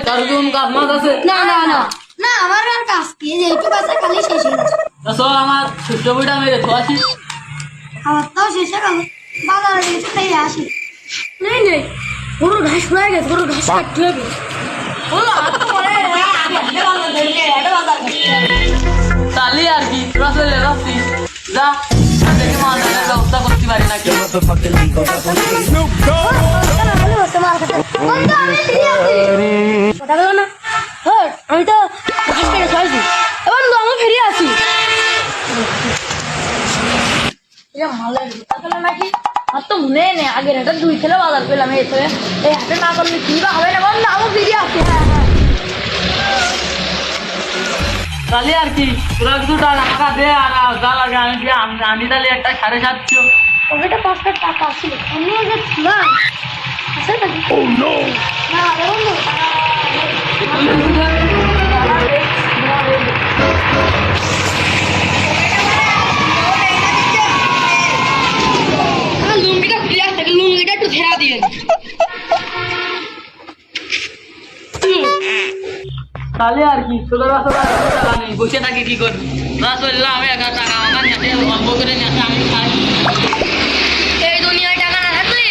কাজ মাছ আছে। না না না। না আমার আর কাজ কি? আছে খালি শেষ হয়ে যাচ্ছে তো আমার ছোট্ট বইটা মেরে আমার তাও শেষ হয়ে গেল। বাজারে গেছে তাই আসি। নেই নেই। পুরো ঘাস ফুয়ে গেছে পুরো ঘাস কাটতে হবে। তালি আর কি তোরা চলে যাচ্ছিস যা দেখি মাছের ব্যবস্থা করতে পারি নাকি। কথা বলো না। হট, আমি তো ঘাস কেটে ছয়ছি এ বন্ধু আমি ফিরে আসি। নাকি? আর তো মনে নেই আগের হাটে দুই খেলে বাজার পেলাম এই ছেলে এই হাটে না করলে কি বা হবে না বন্ধু? আমি ফিরে আসি হ্যাঁ হ্যাঁ। তাহলে আর কি তোরা টাকা দে আর যা লাগে আমি আমি- আমি তাহলে একটা সাড়ে সাতশো। পকেটে পাঁচটা টাকা ছিল এমনি যে ছিল আছে নাকি না রে তাহলে আর কি তোদের বাসা টাকা নেই। বসে থাকি কি করবি? না চললে আমি একা টাকা আমার আসে অল্প করে আসে আমি খাই। এই দুনিয়ায় টাকা না থাকলে।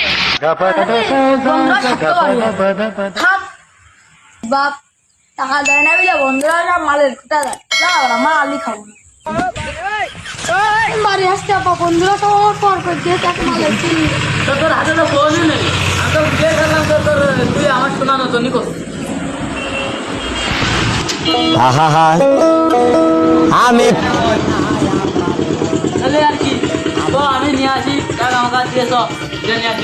বাপ টাকা দেয় না বলে বন্ধুরা মালের খুঁটা দেয় যা ওরা মালই খাব। না। বাড়ি আসতে আপা বন্ধুরা সব আমার পর করে দিয়ে তাকে মালের চিনি তো তোর হাতে তো ফোনই নেই। আমি তো বিয়ে করলাম তো তোর তুই আমার শোনানো তো নিকো আহা আমি তাহলে আর কি? আমি নিয়ে আসি। তাহলে আমার কাছে দিয়ে সব নিয়ে আসি।